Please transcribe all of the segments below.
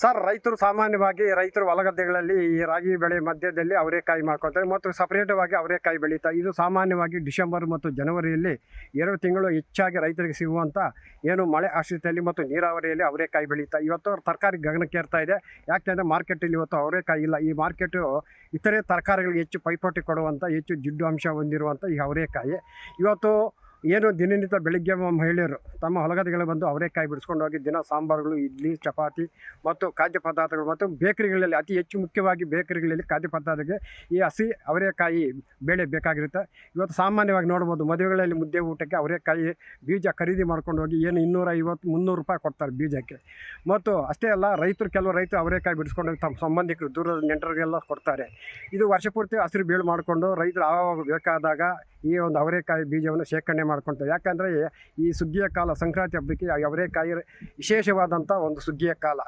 Sir, ರೈತರು ಸಾಮಾನ್ಯವಾಗಿ ರೈತರು ಹೊಲಗದ್ದೆಗಳಲ್ಲಿ ಈ ರಾಗಿ ಬೆಳೆ ಮಧ್ಯದಲ್ಲಿ ಅವರೆಕಾಯಿ ಮಾಡ್ಕೊತಾರೆ ಮತ್ತು ಸಪ್ರೇಟವಾಗಿ ಅವರೆಕಾಯಿ ಬೆಳೀತಾರೆ ಇದು ಸಾಮಾನ್ಯವಾಗಿ ಡಿಸೆಂಬರ್ ಮತ್ತು ಜನವರಿಯಲ್ಲಿ ಎರಡು ತಿಂಗಳು ಹೆಚ್ಚಾಗಿ ರೈತರಿಗೆ ಸಿಗುವಂಥ ಏನು ಮಳೆ ಆಶ್ರಿತದಲ್ಲಿ ಮತ್ತು ನೀರಾವರಿಯಲ್ಲಿ ಅವರೆಕಾಯಿ ಬೆಳೀತಾ, ಇವತ್ತು ತರಕಾರಿ ಗಗನಕ್ಕೆ ಏರ್ತಾ ಇದೆ ಯಾಕೆಂದರೆ ಮಾರ್ಕೆಟಲ್ಲಿ ಇವತ್ತು ಅವರೆಕಾಯಿ ಇಲ್ಲ, ಈ ಮಾರ್ಕೆಟು ಇತರೆ ತರಕಾರಿಗಳಿಗೆ ಹೆಚ್ಚು ಪೈಪೋಟಿ ಕೊಡುವಂಥ ಹೆಚ್ಚು ಜಿಡ್ಡು ಅಂಶ ಹೊಂದಿರುವಂಥ ಈ ಅವರೆಕಾಯಿ. ಇವತ್ತು ಏನು ದಿನನಿತ್ಯ ಬೆಳಿಗ್ಗೆ ಮಹಿಳೆಯರು ತಮ್ಮ ಹೊಲಗದ್ದೆಗಳು ಬಂದು ಅವರೆಕಾಯಿ ಬಿಡಿಸ್ಕೊಂಡು ಹೋಗಿ ದಿನ ಸಾಂಬಾರುಗಳು, ಇಡ್ಲಿ, ಚಪಾತಿ ಮತ್ತು ಖಾದ್ಯ ಪದಾರ್ಥಗಳು ಮತ್ತು ಬೇಕರಿಗಳಲ್ಲಿ ಅತಿ ಹೆಚ್ಚು ಮುಖ್ಯವಾಗಿ ಬೇಕರಿಗಳಲ್ಲಿ ಖಾದ್ಯ ಪದಾರ್ಥಕ್ಕೆ ಈ ಹಸಿ ಅವರೆಕಾಯಿ ಬೇಳೆ ಬೇಕಾಗಿರುತ್ತೆ. ಇವತ್ತು ಸಾಮಾನ್ಯವಾಗಿ ನೋಡ್ಬೋದು ಮದುವೆಗಳಲ್ಲಿ ಮುದ್ದೆ ಊಟಕ್ಕೆ ಅವರೆಕಾಯಿ ಬೀಜ ಖರೀದಿ ಮಾಡ್ಕೊಂಡು ಹೋಗಿ ಏನು ಇನ್ನೂರ ಐವತ್ತು ಮುನ್ನೂರು ರೂಪಾಯಿ ಕೊಡ್ತಾರೆ ಬೀಜಕ್ಕೆ. ಮತ್ತು ಅಷ್ಟೇ ಅಲ್ಲ ರೈತರು, ಕೆಲವು ರೈತರು ಅವರೆಕಾಯಿ ಬಿಡಿಸ್ಕೊಂಡು ಹೋಗಿ ತಮ್ಮ ಸಂಬಂಧಿಕರು ದೂರದ ನೆಂಟರಿಗೆಲ್ಲ ಕೊಡ್ತಾರೆ. ಇದು ವರ್ಷ ಪೂರ್ತಿ ಹಸಿರು ಬೀಳು ಮಾಡಿಕೊಂಡು ರೈತರು ಆವಾಗ ಬೇಕಾದಾಗ ಈ ಒಂದು ಅವರೆಕಾಯಿ ಬೀಜವನ್ನು ಶೇಖರಣೆ ಮಾಡ್ಕೊಳ್ತೇವೆ ಯಾಕಂದರೆ ಈ ಸುಗ್ಗಿಯ ಕಾಲ, ಸಂಕ್ರಾಂತಿ ಹಬ್ಬಕ್ಕೆ ಅವರೇಕಾಯಿ ವಿಶೇಷವಾದಂಥ ಒಂದು ಸುಗ್ಗಿಯ ಕಾಲ.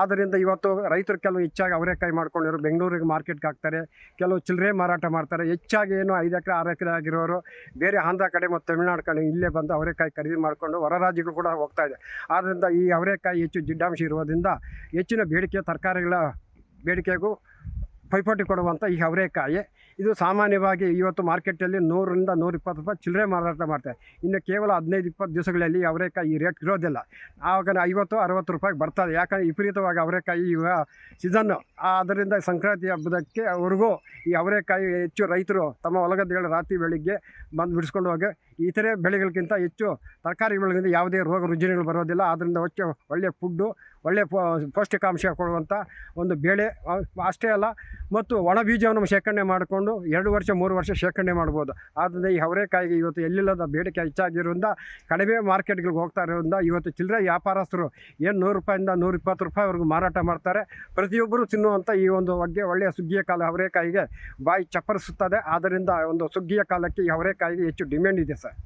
ಆದ್ದರಿಂದ ಇವತ್ತು ರೈತರು ಕೆಲವು ಹೆಚ್ಚಾಗಿ ಅವರೆಕಾಯಿ ಮಾಡ್ಕೊಂಡಿರೋ ಬೆಂಗಳೂರಿಗೆ ಮಾರ್ಕೆಟ್ಗೆ ಹಾಕ್ತಾರೆ. ಕೆಲವು ಚಿಲ್ಲರೆ ಮಾರಾಟ ಮಾಡ್ತಾರೆ. ಹೆಚ್ಚಾಗಿ ಏನು ಐದು ಎಕರೆ, ಆರು ಎಕರೆ ಆಗಿರೋರು ಬೇರೆ ಆಂಧ್ರ ಕಡೆ ಮತ್ತು ತಮಿಳುನಾಡು ಕಡೆ ಇಲ್ಲೇ ಬಂದು ಅವರೆಕಾಯಿ ಖರೀದಿ ಮಾಡಿಕೊಂಡು ಹೊರ ರಾಜ್ಯಗಳು ಕೂಡ ಹೋಗ್ತಾ ಇದೆ. ಆದ್ದರಿಂದ ಈ ಅವರೆಕಾಯಿ ಹೆಚ್ಚು ಜಿಡ್ಡಾಂಶ ಇರುವುದರಿಂದ ಹೆಚ್ಚಿನ ಬೇಡಿಕೆ, ತರಕಾರಿಗಳ ಬೇಡಿಕೆಗೂ ಪೈಪೋಟಿ ಕೊಡುವಂಥ ಈ ಅವರೆಕಾಯಿ ಇದು ಸಾಮಾನ್ಯವಾಗಿ ಇವತ್ತು ಮಾರ್ಕೆಟಲ್ಲಿ ನೂರರಿಂದ ನೂರಿಪ್ಪತ್ತು ರೂಪಾಯಿ ಚಿಲ್ಲರೆ ಮಾರಾಟ ಮಾಡ್ತಾರೆ. ಇನ್ನು ಕೇವಲ ಹದಿನೈದು, ಇಪ್ಪತ್ತು ದಿವಸಗಳಲ್ಲಿ ಅವರೇಕಾಯಿ ಈ ರೇಟ್ ಇರೋದಿಲ್ಲ. ಆವಾಗ ಐವತ್ತು, ಅರವತ್ತು ರೂಪಾಯಿಗೆ ಬರ್ತದೆ ಯಾಕಂದರೆ ವಿಪರೀತವಾಗಿ ಅವರೆಕಾಯಿ ಈಗ ಸೀಸನ್ನು ಆದ್ದರಿಂದ ಸಂಕ್ರಾಂತಿ ಹಬ್ಬದಕ್ಕೆ ಅವ್ರಿಗೂ ಈ ಅವರೆಕಾಯಿ ಹೆಚ್ಚು ರೈತರು ತಮ್ಮ ಹೊಲಗದ್ದೆಗಳು ರಾತ್ರಿ ಬೆಳಿಗ್ಗೆ ಬಂದು ಬಿಡಿಸ್ಕೊಂಡು ಹೋಗಿ ಇತರೆ ಬೆಳೆಗಳಿಗಿಂತ ಹೆಚ್ಚು ತರಕಾರಿ ಬೆಳೆಗಳಿಂದ ಯಾವುದೇ ರೋಗ ರುಜಿನಗಳು ಬರೋದಿಲ್ಲ. ಆದ್ದರಿಂದ ಹೆಚ್ಚು ಒಳ್ಳೆಯ ಫುಡ್ಡು ಒಳ್ಳೆಯ ಪೌಷ್ಟಿಕಾಂಶ ಕೊಡುವಂಥ ಒಂದು ಬೆಳೆ ಅಷ್ಟೇ ಅಲ್ಲ, ಮತ್ತು ಒಣ ಬೀಜವನ್ನು ಶೇಖರಣೆ ಮಾಡಿಕೊಂಡು ಎರಡು ವರ್ಷ, ಮೂರು ವರ್ಷ ಶೇಖರಣೆ ಮಾಡ್ಬೋದು. ಆದ್ದರಿಂದ ಈ ಅವರೆಕಾಯಿಗೆ ಇವತ್ತು ಎಲ್ಲಿಲ್ಲದ ಬೇಡಿಕೆ ಹೆಚ್ಚಾಗಿರೋದ್ರಿಂದ ಕಡಿಮೆ ಮಾರ್ಕೆಟ್ಗಳಿಗೆ ಹೋಗ್ತಾ ಇರೋದ್ರಿಂದ ಇವತ್ತು ಚಿಲ್ಲರೆ ವ್ಯಾಪಾರಸ್ಥರು ಏನು ನೂರು ರೂಪಾಯಿಂದ ನೂರ ಇಪ್ಪತ್ತು ರೂಪಾಯಿವರೆಗೂ ಮಾರಾಟ ಮಾಡ್ತಾರೆ. ಪ್ರತಿಯೊಬ್ಬರು ತಿನ್ನುವಂಥ ಈ ಒಂದು ಬಗ್ಗೆ ಒಳ್ಳೆಯ ಸುಗ್ಗಿಯ ಕಾಲ ಅವರೆಕಾಯಿಗೆ ಬಾಯಿ ಚಪ್ಪರಿಸುತ್ತದೆ. ಆದ್ದರಿಂದ ಒಂದು ಸುಗ್ಗಿಯ ಕಾಲಕ್ಕೆ ಈ ಅವರೆಕಾಯಿಗೆ ಹೆಚ್ಚು ಡಿಮ್ಯಾಂಡ್ ಇದೆ ಸರ್.